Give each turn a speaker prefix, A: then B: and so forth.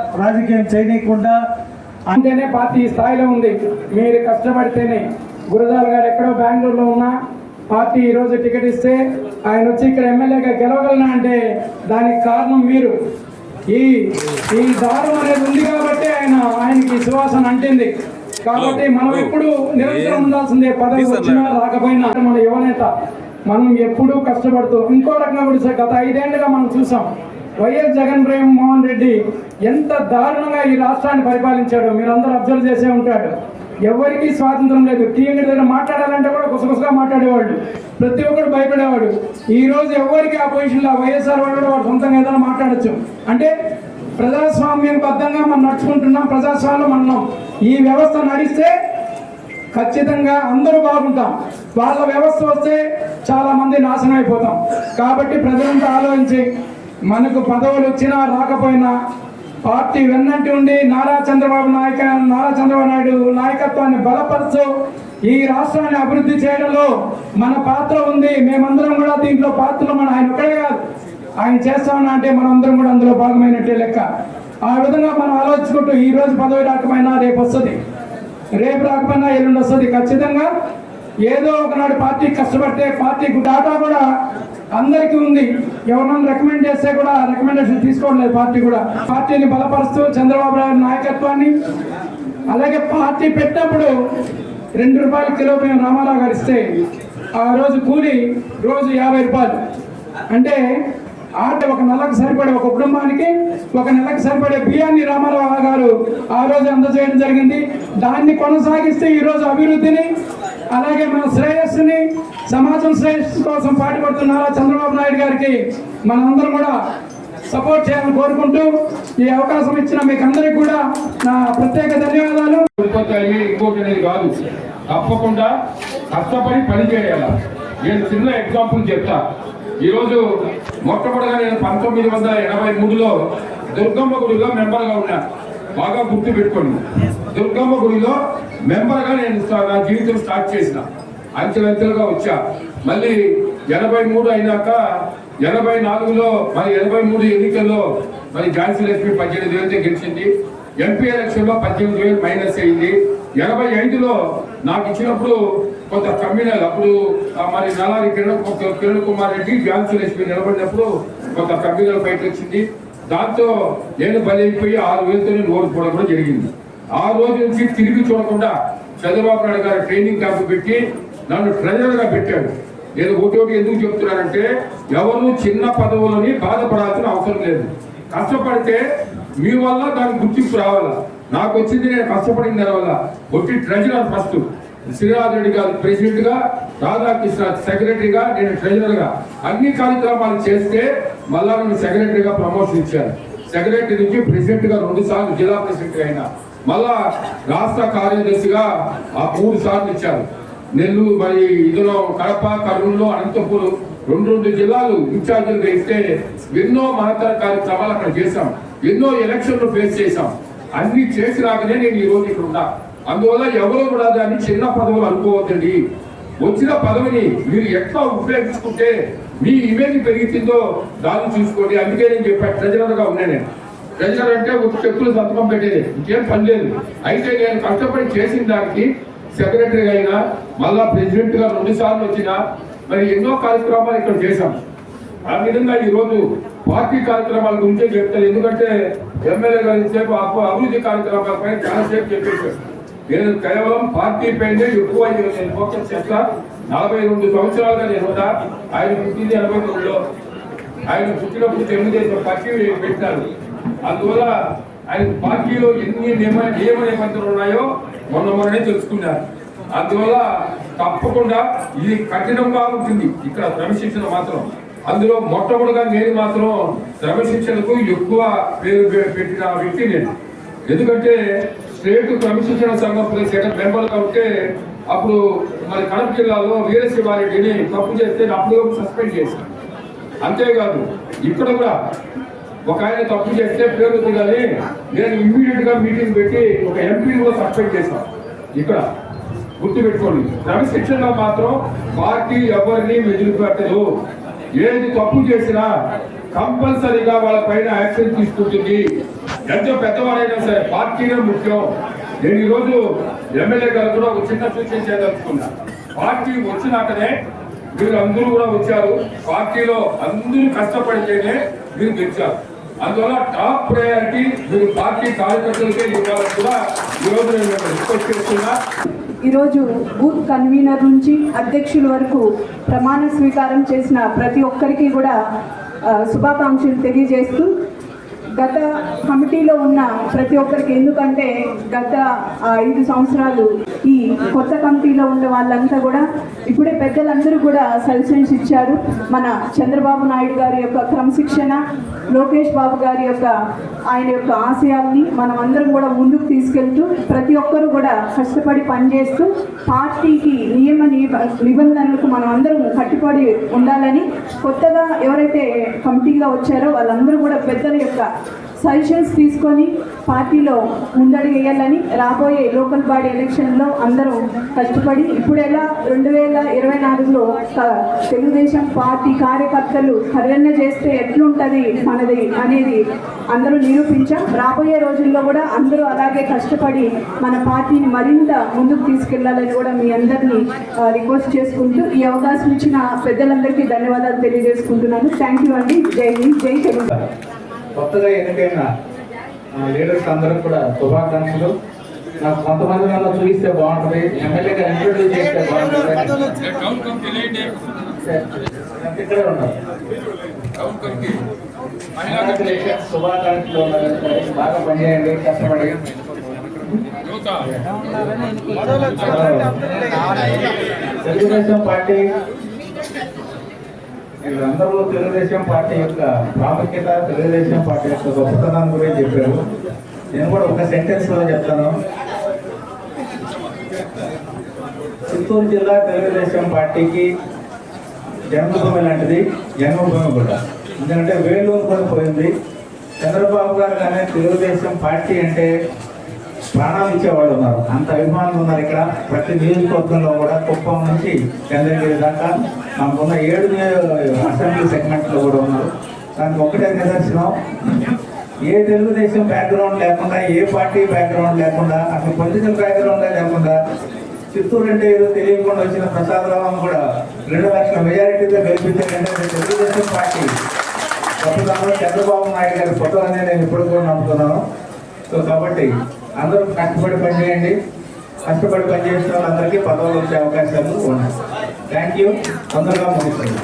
A: రాజకీయం చేయనీయకుండా
B: అంటేనే పార్టీ ఈ స్థాయిలో ఉంది. మీరు కష్టపడితేనే. గురజాల గారు ఎక్కడో బెంగళూరులో ఉన్నా పార్టీ ఈ రోజు టికెట్ ఇస్తే ఆయన వచ్చి ఇక్కడ ఎమ్మెల్యేగా గెలవగలనా అంటే దానికి కారణం మీరు. ఈ ఈ దారుణం అనేది ఉంది కాబట్టి ఆయన ఆయనకి సువాసన అంటింది. కాబట్టి మనం ఎప్పుడు నిరంతరం ఉండాల్సిందే పదవి వచ్చినా రాకపోయినా మన యువనేత. మనం ఎప్పుడూ కష్టపడుతూ ఇంకో రకంగా కూడా సార్ గత ఐదేళ్ళుగా మనం చూసాం. వైఎస్ జగన్ మోహన్ రెడ్డి ఎంత దారుణంగా ఈ రాష్ట్రాన్ని పరిపాలించాడు మీరందరూ అబ్జర్వ్ చేసే ఉంటాడు ఎవరికీ స్వాతంత్రం లేదు. టీఎండి దగ్గర మాట్లాడాలంటే కూడా గుసగుసగా మాట్లాడేవాళ్ళు. ప్రతి ఒక్కరు భయపడేవాడు. ఈ రోజు ఎవరికి ఆ పొజిషన్లో వైఎస్ఆర్ వాళ్ళు వాడు సొంతంగా ఏదైనా మాట్లాడచ్చు. అంటే ప్రజాస్వామ్యం బద్ధంగా మనం నడుచుకుంటున్నాం ప్రజాస్వామ్యం మనం ఈ వ్యవస్థ నడిస్తే ఖచ్చితంగా అందరూ బాగుంటాం. వాళ్ళ వ్యవస్థ వస్తే చాలామంది నాశనం అయిపోతాం. కాబట్టి ప్రజలంతా ఆలోచించి మనకు పదవులు వచ్చినా రాకపోయినా పార్టీ వెన్నంటి ఉండి నారా చంద్రబాబు నాయక నారా చంద్రబాబు నాయుడు నాయకత్వాన్ని బలపరచు ఈ రాష్ట్రాన్ని అభివృద్ధి చేయడంలో మన పాత్ర ఉంది. మేమందరం కూడా దీంట్లో పాత్రలో మన ఆయన ఒకటే కాదు. ఆయన చేస్తామన్నా అంటే మనందరం కూడా అందులో భాగమైనట్టే లెక్క. ఆ విధంగా మనం ఆలోచించుకుంటూ ఈ రోజు పదవి రాకపోయినా రేపు వస్తుంది. రేపు రాకపోయినా ఎల్లుండి వస్తుంది. ఖచ్చితంగా ఏదో ఒకనాడు పార్టీ కష్టపడితే పార్టీ డాటా కూడా అందరికీ ఉంది. ఎవరన్నా రికమెండ్ చేస్తే కూడా రికమెండేషన్ తీసుకోవట్లేదు పార్టీ కూడా. పార్టీని బలపరుస్తూ చంద్రబాబు నాయుడు నాయకత్వాన్ని అలాగే పార్టీ పెట్టినప్పుడు రెండు రూపాయల కిలో మేము రామారావు గారు ఇస్తే ఆ రోజు కూలి రోజు యాభై రూపాయలు. అంటే ఆట ఒక నెలకు సరిపడే ఒక కుటుంబానికి ఒక నెలకు సరిపడే బియ్యాన్ని రామారావు గారు ఆ రోజు అందజేయడం జరిగింది. దాన్ని కొనసాగిస్తే ఈ రోజు అభివృద్ధిని అలాగే మన శ్రేయస్సుని సమాజం శ్రేయస్సు కోసం పాటుపడుతున్నారా చంద్రబాబు నాయుడు గారికి మనందరం కూడా సపోర్ట్ చేయాలని కోరుకుంటూ ఈ అవకాశం ఇచ్చిన మీకు అందరికి కూడా నా ప్రత్యేక ధన్యవాదాలు.
C: ఇంకోటి అనేది కాదు. తప్పకుండా కష్టపడి పనిచేయాల నేను చిన్న ఎగ్జాంపుల్ చెప్తా. ఈరోజు మొట్టమొదటిగా నేను పంతొమ్మిది వందల ఎనభై మూడులో దుర్గమ్మ గుడిలో మెంబర్గా ఉన్నాను బాగా గుర్తు పెట్టుకోండి. దుర్గమ్మ గుడిలో మెంబర్గా నేను నా జీవితం స్టార్ట్ చేసిన. అంచెలంచెలుగా వచ్చా. మళ్ళీ ఎనభై మూడు అయినాక ఎనభై నాలుగులో మరి ఎనభై మూడు ఎన్నికల్లో మరి ఝాన్సీ లక్ష్మి పద్దెనిమిది వేలతో గెలిచింది. ఎంపీ ఎలక్షన్లో పద్దెనిమిది వేలు మైనస్ అయింది. ఎనభై ఐదులో నాకు ఇచ్చినప్పుడు కొంత కమ్యూనల్ అప్పుడు మరి నలారి కిరణ్ కిరణ్ కుమార్ రెడ్డి ఝాన్సీ లక్ష్మి నిలబడినప్పుడు కొంత కమ్యూనల్ బయట వచ్చింది దాంతో నేను బలైపోయి అయిపోయి ఆరు వేలతో నేను ఓడిపోవడం కూడా జరిగింది. ఆ రోజు నుంచి తిరిగి చూడకుండా చంద్రబాబు నాయుడు గారు ట్రైనింగ్ క్యాంప్ పెట్టి నన్ను ట్రైనర్గా పెట్టాడు. నేను ఒకటి ఎందుకు చెప్తున్నానంటే ఎవరు చిన్న పదవులని బాధపడాల్సిన అవసరం లేదు. కష్టపడితే మీ వల్ల దానికి గుర్తింపు రావాలా? నాకు వచ్చింది నేను కష్టపడిన దాని వల్ల ఒట్టి ట్రెజరర్ ఫస్ట్. శ్రీరాజ్ రెడ్డి గారు ప్రెసిడెంట్గా రాధాకృష్ణ సెక్రటరీగా నేను ట్రెజరర్గా అన్ని కార్యక్రమాలు చేస్తే మళ్ళా నన్ను సెక్రటరీగా ప్రమోషన్ ఇచ్చారు. సెక్రటరీ నుంచి ప్రెసిడెంట్గా రెండు సార్లు జిల్లా ప్రెసిడెంట్ అయినా. మళ్ళా రాష్ట్ర కార్యదర్శిగా ఆ మూడు సార్లు ఇచ్చారు. నెల్లూరు మరి ఇదిలో కడప కర్నూలు అనంతపురం రెండు రెండు జిల్లాలు ఇన్ఛార్జీలుగా ఇస్తే ఎన్నో మహత్తర కార్యక్రమాలు అక్కడ చేశాం. ఎన్నో ఎలక్షన్లు ఫేస్ చేశాం. అన్ని చేసినాకనే నేను ఈ రోజు ఇక్కడ ఉన్నా. అందువల్ల ఎవరు కూడా దాన్ని చిన్న పదవులు అనుకోవద్దండి. వచ్చిన పదవిని మీరు ఎట్లా ఉపయోగించుకుంటే మీ ఇమేజ్ పెరుగుతుందో దాన్ని చూసుకోండి. అందుకే నేను చెప్పాను ట్రెజరర్గా ఉన్నా నేను. ట్రెజరర్ అంటే ఒక చెక్కులు సంతకం పెట్టేది ఇంకేం పని లేదు. అయితే నేను కష్టపడి చేసిన దానికి సెక్రటరీ అయినా మళ్ళా ప్రెసిడెంట్గా రెండు సార్లు వచ్చిన మరి ఎన్నో కార్యక్రమాలు ఇక్కడ చేశాం. ఆ విధంగా ఈరోజు పార్టీ కార్యక్రమాల గురించే చెప్తాను. ఎందుకంటే ఎమ్మెల్యే గారి సేపు అభివృద్ధి కార్యక్రమాలపై చాలాసేపు చెప్పేశారు. నేను కేవలం పార్టీ పైనే ఎక్కువ నేను ఫోకస్ చేస్తా. నలభై రెండు సంవత్సరాలుగా నేను ఉన్నా ఆయన పుట్టింది ఎనభై తొమ్మిదిలో ఆయన పుట్టినప్పుడు తెలుగుదేశం పార్టీ పెట్టారు అందువల్ల ఆయన పార్టీలో ఎన్ని నియమ నియమ నిబంధనలు ఉన్నాయో మొన్న మొన్ననే తెలుసుకున్నారు. అందువల్ల తప్పకుండా ఇది కఠినంగా ఉంటుంది. ఇక్కడ క్రమశిక్షణ మాత్రం. అందులో మొట్టమొదటిగా నేను మాత్రం క్రమశిక్షణకు ఎక్కువ పేరు పెట్టిన వ్యక్తి నేను. ఎందుకంటే స్టేట్ క్రమశిక్షణ సంఘం ప్రెసిడెంట్ మెంబర్గా ఉంటే అప్పుడు మరి కడప జిల్లాలో వీరశివారెడ్డిని తప్పు చేస్తే అప్పుడు సస్పెండ్ చేశారు. అంతేకాదు ఇక్కడ కూడా ఒక ఆయన తప్పు చేస్తే పేరు కానీ నేను ఇమ్మీడియట్గా మీటింగ్ పెట్టి ఒక ఎంపీని కూడా సస్పెండ్ చేశాను. ఇక్కడ గుర్తుపెట్టుకోండి క్రమశిక్షణలో మాత్రం పార్టీ ఎవరిని మెదిలిపెట్టదు ఏది తప్పు చేసినా కంపల్సరీగా వాళ్ళ పైన యాక్షన్ తీసుకుంటుంది. ఎంతో పెద్దవాడైనా సరే పార్టీనే ముఖ్యం. నేను ఈరోజు ఎమ్మెల్యే గారు కూడా ఒక చిన్న సూచన చేయదలుచుకున్నా. పార్టీ వచ్చినాకనే మీరు అందరూ కూడా వచ్చారు. పార్టీలో అందరూ కష్టపడితేనే మీరు గెలిచారు. అందువల్ల టాప్ ప్రయారిటీ మీరు పార్టీ కార్యకర్తలకే ఇవ్వాలని కూడా ఈరోజు నేను రిక్వెస్ట్ చేస్తున్నా.
A: ఈరోజు బూత్ కన్వీనర్ నుంచి అధ్యక్షుల వరకు ప్రమాణ స్వీకారం చేసిన ప్రతి ఒక్కరికి కూడా శుభాకాంక్షలు తెలియజేస్తూ గత కమిటీలో ఉన్న ప్రతి ఒక్కరికి ఎందుకంటే గత ఐదు సంవత్సరాలు ఈ కొత్త కమిటీలో ఉన్న వాళ్ళంతా కూడా ఇప్పుడే పెద్దలందరూ కూడా సజెషన్స్ ఇచ్చారు. మన చంద్రబాబు నాయుడు గారి యొక్క క్రమశిక్షణ లోకేష్ బాబు గారి యొక్క ఆయన యొక్క ఆశయాల్ని మనం అందరం కూడా ముందుకు తీసుకెళ్తూ ప్రతి ఒక్కరు కూడా కష్టపడి పనిచేస్తూ పార్టీకి నియమ నిబంధనలకు మనం అందరం కట్టుబడి ఉండాలని కొత్తగా ఎవరైతే కమిటీగా వచ్చారో వాళ్ళందరూ కూడా పెద్దల యొక్క సజెషన్స్ తీసుకొని పార్టీలో ముందడి వేయాలని రాబోయే లోకల్ బాడీ ఎలక్షన్లో అందరూ కష్టపడి ఇప్పుడు ఎలా రెండు వేల ఇరవై నాలుగులో తెలుగుదేశం పార్టీ కార్యకర్తలు సరైన చేస్తే ఎట్లుంటుంది మనది అనేది అందరూ నిరూపించాం. రాబోయే రోజుల్లో కూడా అందరూ అలాగే కష్టపడి మన పార్టీని మరింత ముందుకు తీసుకెళ్ళాలని కూడా మీ అందరినీ రిక్వెస్ట్ చేసుకుంటూ ఈ అవకాశం ఇచ్చిన పెద్దలందరికీ ధన్యవాదాలు తెలియజేసుకుంటున్నాను. థ్యాంక్ యూ అండి. జై హింద్ జై తెలుగు.
D: కొత్తగా ఎన్నికైన లీడర్స్ అందరికి కూడా శుభాకాంక్షలు. నాకు కొంతమంది నన్ను చూపిస్తే బాగుంటుంది ఎమ్మెల్యేగా ఇంట్రొడ్యూస్ చేస్తే బాగుంటుంది. ఇక్కడే ఉన్నారు. శుభాకాంక్షలు. బాగా పనిచేయండి కష్టపడి. తెలుగుదేశం పార్టీ వీళ్ళందరూ తెలుగుదేశం పార్టీ యొక్క ప్రాముఖ్యత తెలుగుదేశం పార్టీ యొక్క గొప్పతనాన్ని గురించి చెప్పారు. నేను కూడా ఒక సెంటెన్స్లో చెప్తాను. చిత్తూరు జిల్లా తెలుగుదేశం పార్టీకి జన్మభూమి లాంటిది జన్మభూమి కూడా. ఎందుకంటే వేలూరు పోయింది. చంద్రబాబు గారు కానీ తెలుగుదేశం పార్టీ అంటే ప్రాణాలు ఇచ్చేవాళ్ళు ఉన్నారు. అంత అభిమానులు ఉన్నారు ఇక్కడ. ప్రతి నియోజకవర్గంలో కూడా కుప్పం నుంచి చంద్రగిరి దాకా మనకున్న ఏడు అసెంబ్లీ సెగ్మెంట్లో కూడా ఉన్నారు. దానికి ఒకటే నిదర్శనం. ఏ తెలుగుదేశం బ్యాక్గ్రౌండ్ లేకుండా ఏ పార్టీ బ్యాక్గ్రౌండ్ లేకుండా అసలు పొలిటికల్ బ్యాక్గ్రౌండ్ లేకుండా చిత్తూరు అంటే ఏదో తెలియకుండా వచ్చిన ప్రసాద్ రావు కూడా రెండు లక్షల మెజారిటీతో గెలిపించారంటే తెలుగుదేశం పార్టీ. గొప్పతనంలో చంద్రబాబు నాయుడు గారి ఫోటో అనేది నేను ఇప్పుడు కూడా నమ్ముతున్నాను. సో కాబట్టి అందరూ కష్టపడి పనిచేయండి. కష్టపడి పనిచేసిన వాళ్ళందరికీ పదవులు వచ్చే అవకాశాలు ఉన్నాయి థ్యాంక్ యూ తొందరగా ముగిస్తుంది.